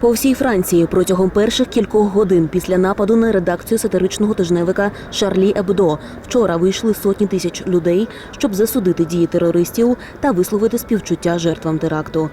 По всій Франції протягом перших кількох годин після нападу на редакцію сатиричного тижневика Шарлі Ебдо вчора вийшли сотні тисяч людей, щоб засудити дії терористів та висловити співчуття жертвам теракту.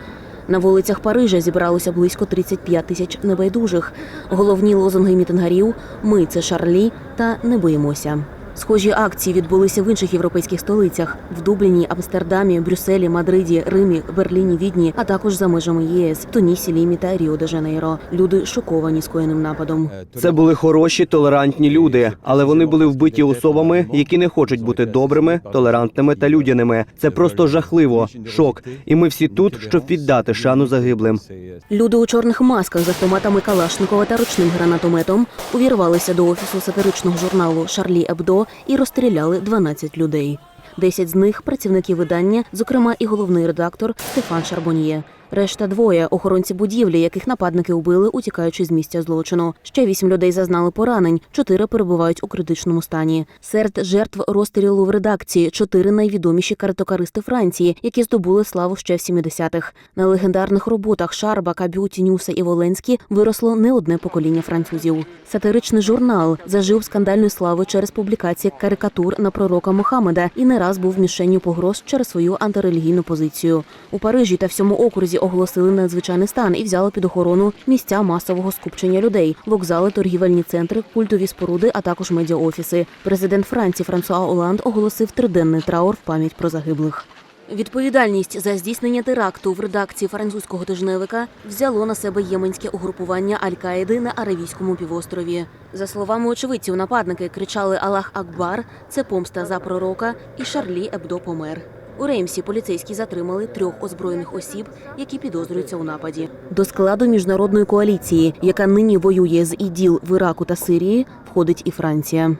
На вулицях Парижа зібралося близько 35 тисяч небайдужих. Головні лозунги мітингарів Ми це Шарлі та не боїмося. Схожі акції відбулися в інших європейських столицях в Дубліні, Амстердамі, Брюсселі, Мадриді, Римі, Берліні, Відні, а також за межами ЄС, Тунісі, Лімі та Ріо де Жанейро. Люди шоковані скоєним нападом. Це були хороші, толерантні люди, але вони були вбиті особами, які не хочуть бути добрими, толерантними та людяними. Це просто жахливо, шок. І ми всі тут, щоб віддати шану загиблим. Люди у чорних масках з автоматами Калашникова та ручним гранатометом увірвалися до офісу сатиричного журналу Шарлі Ебдо і розстріляли 12 людей. Десять з них працівники видання, зокрема і головний редактор Стефан Шарбоньє. Решта двоє охоронці будівлі, яких нападники убили, утікаючи з місця злочину. Ще вісім людей зазнали поранень, чотири перебувають у критичному стані. Серед жертв розстрілу в редакції чотири найвідоміші каратокаристи Франції, які здобули славу ще в 70-х. На легендарних роботах Шарба, Кабюті, Нюса і Воленські виросло не одне покоління французів. Сатиричний журнал зажив скандальної слави через публікації карикатур на пророка Мохаммеда і не раз був мішенню погроз через свою антирелігійну позицію. У Парижі та всьому окрузі оголосили надзвичайний стан і взяли під охорону місця масового скупчення людей, вокзали, торгівельні центри, культові споруди, а також медіаофіси. Президент Франції Франсуа Оланд оголосив триденний траур в пам'ять про загиблих. Відповідальність за здійснення теракту в редакції французького тижневика взяло на себе єменське угрупування Аль-Каїди на Аравійському півострові. За словами очевидців, нападники кричали Аллах Акбар, це помста за пророка, і Шарлі Ебдо помер. У Реймсі поліцейські затримали трьох озброєних осіб, які підозрюються у нападі. До складу міжнародної коаліції, яка нині воює з іділ в Іраку та Сирії, входить і Франція.